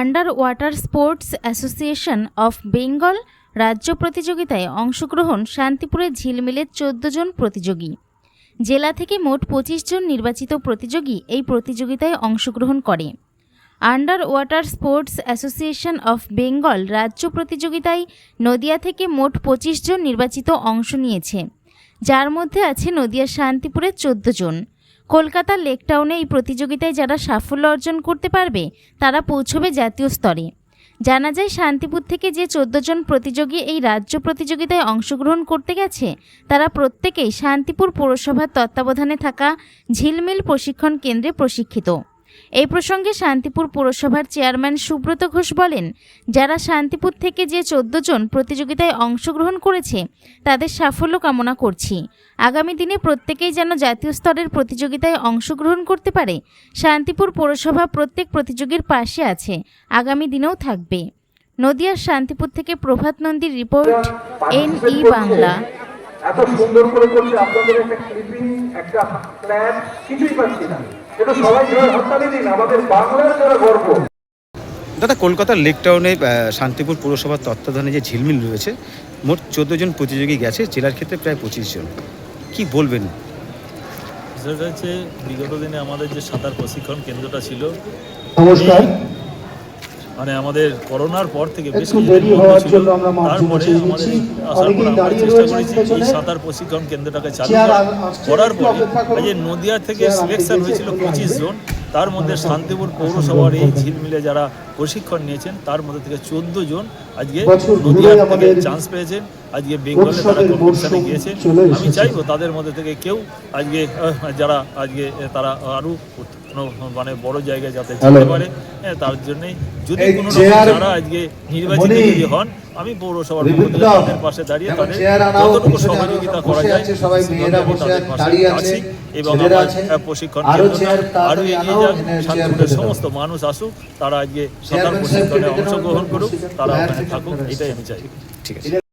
Under water sports association of Bengal রাজ্য প্রতিযোগিতায় অংশগ্রহণ শান্তিপুরের ঝিলমিলের চোদ্দ জন প্রতিযোগী। জেলা থেকে মোট পঁচিশ জন নির্বাচিত প্রতিযোগী এই প্রতিযোগিতায় অংশগ্রহণ করে। Under water sports association of Bengal রাজ্য প্রতিযোগিতায় নদিয়া থেকে মোট পঁচিশ জন নির্বাচিত অংশ নিয়েছে। যার মধ্যে আছে নদিয়া শান্তিপুরের চোদ্দ জন। কলকাতার লেকটাউনে এই প্রতিযোগিতায় যারা সাফল্য অর্জন করতে পারবে, তারা পৌঁছবে জাতীয় স্তরে। জানা যায়, শান্তিপুর থেকে যে চোদ্দ জন প্রতিযোগী এই রাজ্য প্রতিযোগিতায় অংশগ্রহণ করতে গেছে, তারা প্রত্যেকেই শান্তিপুর পৌরসভার তত্ত্বাবধানে থাকা ঝিলমিল প্রশিক্ষণ কেন্দ্রে প্রশিক্ষিত। এই প্রসঙ্গে শান্তিপুর পৌরসভার চেয়ারম্যান সুব্রত ঘোষ বলেন, যারা শান্তিপুর থেকে যে চোদ্দ জন প্রতিযোগিতায় অংশগ্রহণ করেছে, তাদের সাফল্য কামনা করছি। আগামী দিনে প্রত্যেকেই যেন জাতীয় স্তরের প্রতিযোগিতায় অংশগ্রহণ করতে পারে, শান্তিপুর পৌরসভা প্রত্যেক প্রতিযোগীর পাশে আছে, আগামী দিনেও থাকবে। নদিয়ার শান্তিপুর থেকে প্রভাত নন্দীর রিপোর্ট এন ই বাংলা। এত সুন্দর করে করছে আপনাদের একটা ক্লিপিং একটা প্ল্যান কিছুই পাচ্ছি না। এটা সবাই জোরে হাততালি দিন আমাদের বাংলার যারা গর্ব। দাদা কলকাতার লেক টাউনে শান্তিপুর পৌরসভার তত্ত্বাবধানে যে ঝিলমিল রয়েছে মোট চোদ্দ জন প্রতিযোগী গেছে জেলার ক্ষেত্রে প্রায় পঁচিশ জন। কি বলবেন? বিষয়টা হচ্ছে বিগত দিনে আমাদের যে সাঁতার প্রশিক্ষণ কেন্দ্রটা ছিল নমস্কার। মানে আমাদের করোনার পর থেকে বেশ দেরি হওয়ার জন্য আমরা তারপরে আমাদের আসার পর আমরা চেষ্টা করেছি এই সাঁতার প্রশিক্ষণ কেন্দ্রটাকে চালু করার। পরে যে নদিয়া থেকে সিলেকশন হয়েছিল পঁচিশ জন তার মধ্যে শান্তিপুর পৌরসভার এই ঝিলমিলে যারা প্রশিক্ষণ নিয়েছেন তার মধ্যে থেকে চোদ্দ জন আজকে নদিয়া থেকে চান্স পেয়েছেন। আজকে বেঙ্গলে তারা কম্পিটিশনে গিয়েছে আমি চাইব তাদের মধ্যে থেকে কেউ আজকে যারা আজকে তারা আরও কোনো মানে বড় জায়গায় যাতে যেতে পারে হ্যাঁ তার জন্যই যদি কোনো যারা আজকে নির্বাচিত যদি হন আমি পৌরসভার তাদের পাশে দাঁড়িয়ে তাদের যতটুকু সহযোগিতা করা যায় সবাই মেয়েরা বসে তাদের দাঁড়িয়ে আছে, এবং আমার প্রশিক্ষণ আরও এগিয়ে যাক শান্তিপুরের সমস্ত মানুষ আসুক তারা আজকে সাঁতার প্রশিক্ষণে অংশগ্রহণ করুক তারা হ্যাঁ, ওখানে থাকুক এটাই আমি চাই। ঠিক আছে।